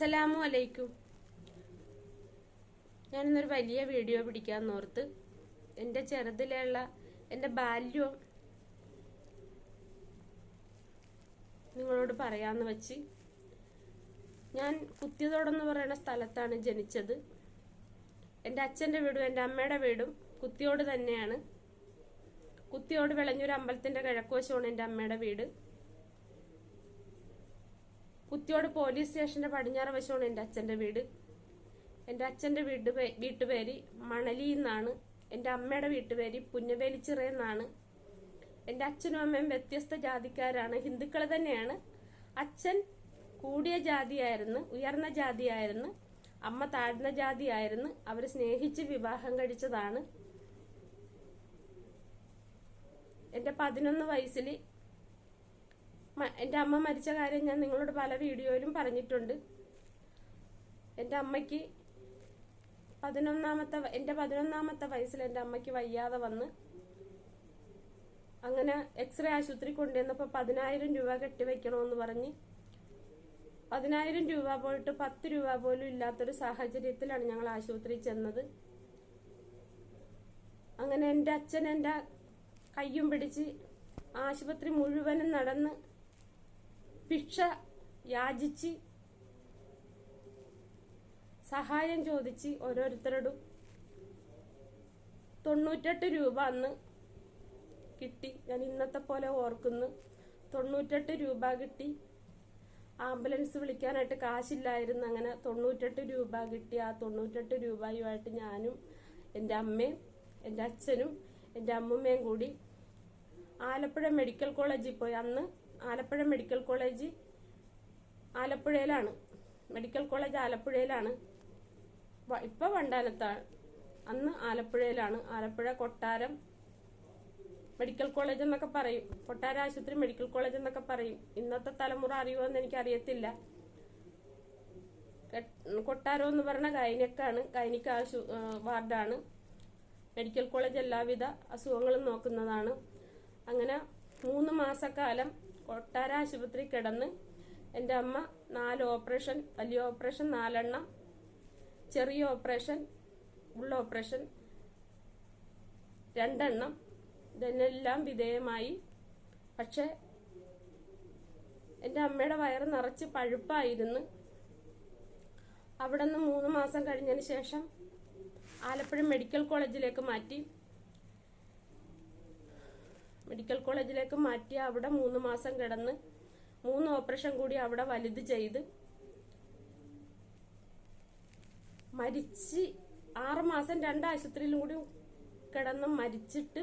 അസ്സലാമു അലൈക്കും. ഞാനിന്നൊരു വലിയ വീഡിയോ പിടിക്കാൻ ഓർത്ത് എന്റെ ചെറുതിലുള്ള എന്റെ ബാല്യവും നിങ്ങളോട് പറയാമെന്ന് വെച്ച് ഞാൻ കുത്തിയതോടെന്ന് പറയുന്ന സ്ഥലത്താണ് ജനിച്ചത്. എന്റെ അച്ഛന്റെ വീടും എന്റെ അമ്മയുടെ വീടും കുത്തിയോട് തന്നെയാണ്. കുത്തിയോട് വിളഞ്ഞൊരു അമ്പലത്തിന്റെ കിഴക്കുവശമാണ് എന്റെ അമ്മയുടെ വീട്. കുത്തിയോട് പോലീസ് സ്റ്റേഷന്റെ പടിഞ്ഞാറ് വശമാണ് എന്റെ അച്ഛന്റെ വീട്. എന്റെ അച്ഛന്റെ വീട് വീട്ടുപേര് മണലി എന്നാണ്. എന്റെ അമ്മയുടെ വീട്ടുപേര് പുന്നവേലിച്ചിറ എന്നാണ്. എന്റെ അച്ഛനും അമ്മയും വ്യത്യസ്ത ജാതിക്കാരാണ്. ഹിന്ദുക്കൾ തന്നെയാണ്. അച്ഛൻ കൂടിയ ജാതിയായിരുന്നു ഉയർന്ന ജാതിയായിരുന്നു അമ്മ താഴ്ന്ന ജാതിയായിരുന്നു അവർ സ്നേഹിച്ച് വിവാഹം കഴിച്ചതാണ്. എന്റെ പതിനൊന്ന് വയസ്സിൽ എന്റെ അമ്മ മരിച്ച കാര്യം ഞാൻ നിങ്ങളോട് പല വീഡിയോയിലും പറഞ്ഞിട്ടുണ്ട്. എന്റെ അമ്മയ്ക്ക് പതിനൊന്നാമത്തെ എന്റെ പതിനൊന്നാമത്തെ വയസ്സിൽ എന്റെ അമ്മയ്ക്ക് വയ്യാതെ വന്ന് അങ്ങനെ എക്സ്റേ ആശുപത്രി കൊണ്ടുവന്നപ്പോൾ പതിനായിരം രൂപ കെട്ടിവെക്കണമെന്ന് പറഞ്ഞ് പതിനായിരം രൂപ പോയിട്ട് പത്ത് രൂപ പോലും ഇല്ലാത്തൊരു സാഹചര്യത്തിലാണ് ഞങ്ങൾ ആശുപത്രിയിൽ ചെന്നത്. അങ്ങനെ എന്റെ അച്ഛൻ എന്റെ കയ്യും പിടിച്ച് ആശുപത്രി മുഴുവനും നടന്ന് ഭിക്ഷ യാചിച്ച് സഹായം ചോദിച്ച് ഓരോരുത്തരോടും തൊണ്ണൂറ്റെട്ട് രൂപ അന്ന് കിട്ടി. ഞാൻ ഇന്നത്തെ പോലെ ഓർക്കുന്നു. തൊണ്ണൂറ്റെട്ട് രൂപ കിട്ടി. ആംബുലൻസ് വിളിക്കാനായിട്ട് കാശില്ലായിരുന്നു. അങ്ങനെ തൊണ്ണൂറ്റെട്ട് രൂപ കിട്ടി. ആ തൊണ്ണൂറ്റെട്ട് രൂപയുമായിട്ട് ഞാനും എന്റെ അമ്മയും എന്റെ അച്ഛനും എന്റെ അമ്മുമ്മയും കൂടി ആലപ്പുഴ മെഡിക്കൽ കോളേജിൽ പോയി. അന്ന് ആലപ്പുഴ മെഡിക്കൽ കോളേജ് ആലപ്പുഴയിലാണ്. മെഡിക്കൽ കോളേജ് ആലപ്പുഴയിലാണ്. ഇപ്പൊ വണ്ടാനത്താണ് അന്ന് ആലപ്പുഴയിലാണ്. ആലപ്പുഴ കൊട്ടാരം മെഡിക്കൽ കോളേജ് എന്നൊക്കെ പറയും. കൊട്ടാര ആശുപത്രി മെഡിക്കൽ കോളേജ് എന്നൊക്കെ പറയും. ഇന്നത്തെ തലമുറ അറിയുമോ എനിക്ക് അറിയത്തില്ല കൊട്ടാരം എന്ന് പറഞ്ഞ ഗൈനക്കാണ് ഗൈനിക് ആശു വാർഡാണ്. മെഡിക്കൽ കോളേജ് എല്ലാവിധ അസുഖങ്ങളും നോക്കുന്നതാണ്. അങ്ങനെ മൂന്ന് മാസക്കാലം കൊട്ടാര ആശുപത്രി കിടന്ന് എന്റെ അമ്മ നാല് ഓപ്പറേഷൻ വലിയ ഓപ്പറേഷൻ നാലെണ്ണം ചെറിയ ഓപ്പറേഷൻ ഉള്ള ഓപ്പറേഷൻ രണ്ടെണ്ണം. ഇതിനെല്ലാം വിധേയമായി. പക്ഷെ എന്റെ അമ്മയുടെ വയറ് നിറച്ച് പഴുപ്പായിരുന്നു. അവിടെ നിന്ന് മൂന്ന് മാസം കഴിഞ്ഞതിന് ശേഷം ആലപ്പുഴ മെഡിക്കൽ കോളേജിലേക്ക് മാറ്റി. മെഡിക്കൽ കോളേജിലേക്ക് മാറ്റി അവിടെ മൂന്ന് മാസം കിടന്ന് മൂന്ന് ഓപ്പറേഷൻ കൂടി അവിടെ വലുത് ചെയ്ത് മരിച്ച് ആറ് മാസം രണ്ട് കൂടി കിടന്ന് മരിച്ചിട്ട്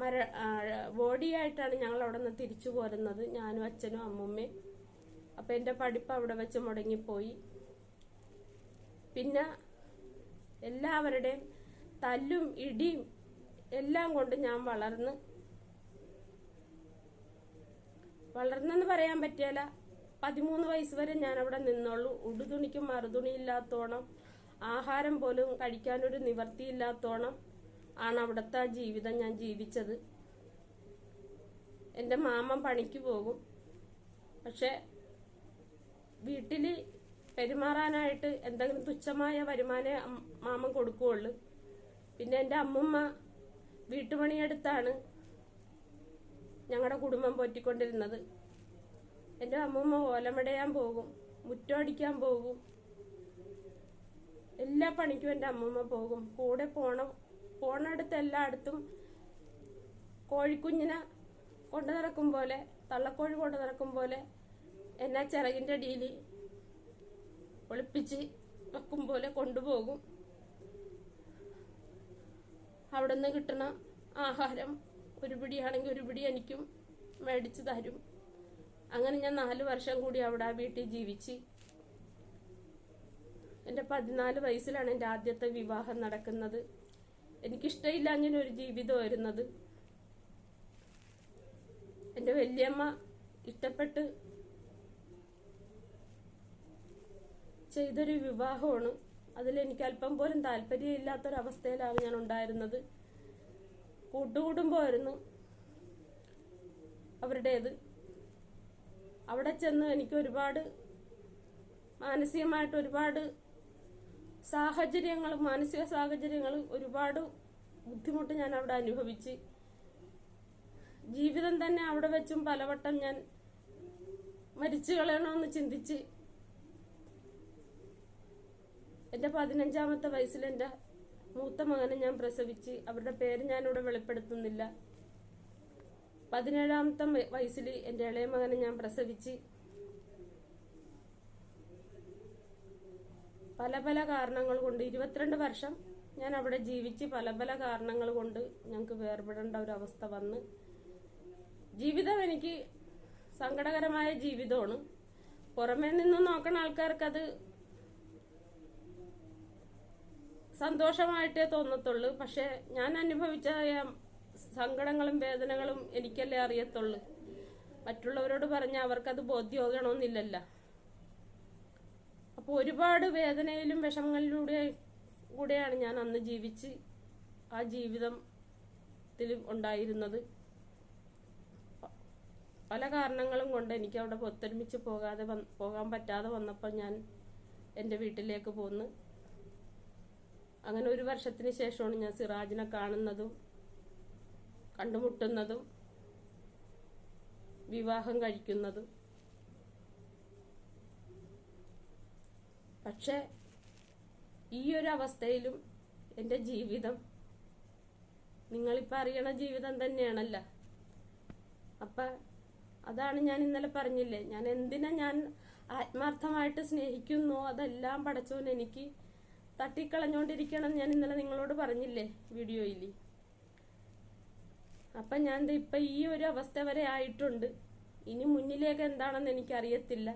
മര ബോഡിയായിട്ടാണ് ഞങ്ങൾ അവിടെ നിന്ന് തിരിച്ചു പോരുന്നത്. ഞാനും അച്ഛനും അമ്മൂമ്മയും. അപ്പൊ എന്റെ പഠിപ്പ് അവിടെ വെച്ച് മുടങ്ങിപ്പോയി. പിന്നെ എല്ലാവരുടെയും തല്ലും ഇടിയും എല്ലാം കൊണ്ട് ഞാൻ വളർന്ന്. വളർന്നെന്ന് പറയാൻ പറ്റിയല്ല പതിമൂന്ന് വയസ്സ് വരെ ഞാൻ അവിടെ നിന്നുള്ളൂ ഉടുതുണിക്കും മറുതുണിയില്ലാത്തോണം ആഹാരം പോലും കഴിക്കാനൊരു നിവർത്തിയില്ലാത്തോണം ആണ് അവിടുത്തെ ജീവിതം ഞാൻ ജീവിച്ചത്. എന്റെ മാമൻ പണിക്ക് പോകും. പക്ഷെ വീട്ടിൽ പെരുമാറാനായിട്ട് എന്തെങ്കിലും തുച്ഛമായ വരുമാനേ മാമൻ കൊടുക്കുകയുള്ളു പിന്നെ എന്റെ അമ്മമ്മ വീട്ടുപണിയെടുത്താണ് ഞങ്ങളുടെ കുടുംബം പോറ്റിക്കൊണ്ടിരുന്നത്. എന്റെ അമ്മമ്മ ഓലമടയാൻ പോകും മുറ്റമടിക്കാൻ പോകും. എല്ലാ പണിക്കും എന്റെ അമ്മമ്മ പോകും. കൂടെ പോണം പോണടുത്ത് എല്ലായിടത്തും കോഴിക്കുഞ്ഞിനെ കൊണ്ടു നടക്കും പോലെ തള്ളക്കോഴി കൊണ്ടു നടക്കും പോലെ എന്നെ ചിറകിന്റെ അടിയിൽ ഒളിപ്പിച്ച് വെക്കും പോലെ കൊണ്ടുപോകും. അവിടെ നിന്ന് കിട്ടുന്ന ആഹാരം ഒരു പിടിയാണെങ്കിൽ ഒരു പിടി എനിക്കും മേടിച്ച് തരും. അങ്ങനെ ഞാൻ നാല് വർഷം കൂടി അവിടെ ആ വീട്ടിൽ ജീവിച്ച്. എന്റെ പതിനാല് വയസ്സിലാണ് എന്റെ ആദ്യത്തെ വിവാഹം നടക്കുന്നത്. എനിക്കിഷ്ടമില്ല അങ്ങനെ ഒരു ജീവിതം വരുന്നത് എന്റെ വല്യമ്മ ഇഷ്ടപ്പെട്ട് ചെയ്തൊരു വിവാഹമാണ്. അതിൽ എനിക്ക് അല്പം പോലും താല്പര്യമില്ലാത്തൊരവസ്ഥയിലാണ് ഞാൻ ഉണ്ടായിരുന്നത് കൂട്ടുകുടുംബമായിരുന്നു അവരുടേത്. അവിടെ ചെന്ന് എനിക്ക് ഒരുപാട് മാനസികമായിട്ട് ഒരുപാട് സാഹചര്യങ്ങൾ മാനസിക സാഹചര്യങ്ങൾ ഒരുപാട് ബുദ്ധിമുട്ട് ഞാൻ അവിടെ അനുഭവിച്ച്. ജീവിതം തന്നെ അവിടെ വെച്ചും പലവട്ടം ഞാൻ മരിച്ചു കളയണമെന്ന് ചിന്തിച്ച് എന്റെ പതിനഞ്ചാമത്തെ വയസ്സിൽ എന്റെ മൂത്ത മകനെ ഞാൻ പ്രസവിച്ച്. അവരുടെ പേര് ഞാനിവിടെ വെളിപ്പെടുത്തുന്നില്ല. പതിനേഴാമത്തെ വയസ്സിൽ എന്റെ ഇളയ മകനെ ഞാൻ പ്രസവിച്ച്. പല പല കാരണങ്ങൾ കൊണ്ട് ഇരുപത്തിരണ്ട് വർഷം ഞാൻ അവിടെ ജീവിച്ച് പല പല കാരണങ്ങൾ കൊണ്ട് ഞങ്ങൾക്ക് വേർപെടേണ്ട ഒരു അവസ്ഥ വന്ന്. ജീവിതം എനിക്ക് സങ്കടകരമായ ജീവിതമാണ്. പുറമേ നിന്ന് നോക്കുന്ന ആൾക്കാർക്ക് അത് സന്തോഷമായിട്ടേ തോന്നത്തുള്ളൂ. പക്ഷെ ഞാൻ അനുഭവിച്ച സങ്കടങ്ങളും വേദനകളും എനിക്കല്ലേ അറിയത്തുള്ളൂ. മറ്റുള്ളവരോട് പറഞ്ഞ അവർക്കത് ബോധ്യമാകണമെന്നില്ലല്ല. അപ്പോൾ ഒരുപാട് വേദനയിലും വിഷമങ്ങളിലൂടെ കൂടെയാണ് ഞാൻ അന്ന് ജീവിച്ച് ആ ജീവിതത്തിൽ ഉണ്ടായിരുന്നത്. പല കാരണങ്ങളും കൊണ്ട് എനിക്ക് അവിടെ ഒത്തൊരുമിച്ച് പോകാതെ പോകാൻ പറ്റാതെ വന്നപ്പോൾ ഞാൻ എന്റെ വീട്ടിലേക്ക് പോന്ന് അങ്ങനെ ഒരു വർഷത്തിന് ശേഷമാണ് ഞാൻ സിറാജിനെ കാണുന്നതും കണ്ടുമുട്ടുന്നതും വിവാഹം കഴിക്കുന്നതും. പക്ഷെ ഈ ഒരു അവസ്ഥയിലും എന്റെ ജീവിതം നിങ്ങളിപ്പോൾ അറിയണ ജീവിതം തന്നെയാണല്ല. അപ്പ അതാണ് ഞാൻ ഇന്നലെ പറഞ്ഞില്ലേ ഞാൻ എന്തിനാ ഞാൻ ആത്മാർത്ഥമായിട്ട് സ്നേഹിക്കുന്നു അതെല്ലാം പടച്ചവൻ എനിക്ക് തട്ടിക്കളഞ്ഞുകൊണ്ടിരിക്കണം ഞാൻ ഇന്നലെ നിങ്ങളോട് പറഞ്ഞില്ലേ വീഡിയോയിൽ. അപ്പം ഞാൻ ഇപ്പം ഈ ഒരു അവസ്ഥ വരെ ആയിട്ടുണ്ട്. ഇനി മുന്നിലേക്ക് എന്താണെന്ന് എനിക്കറിയത്തില്ല.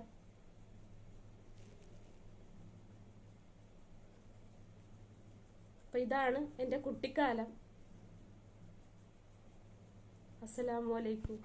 അപ്പം ഇതാണ് എന്റെ കുട്ടിക്കാലം. അസലാമലൈക്കും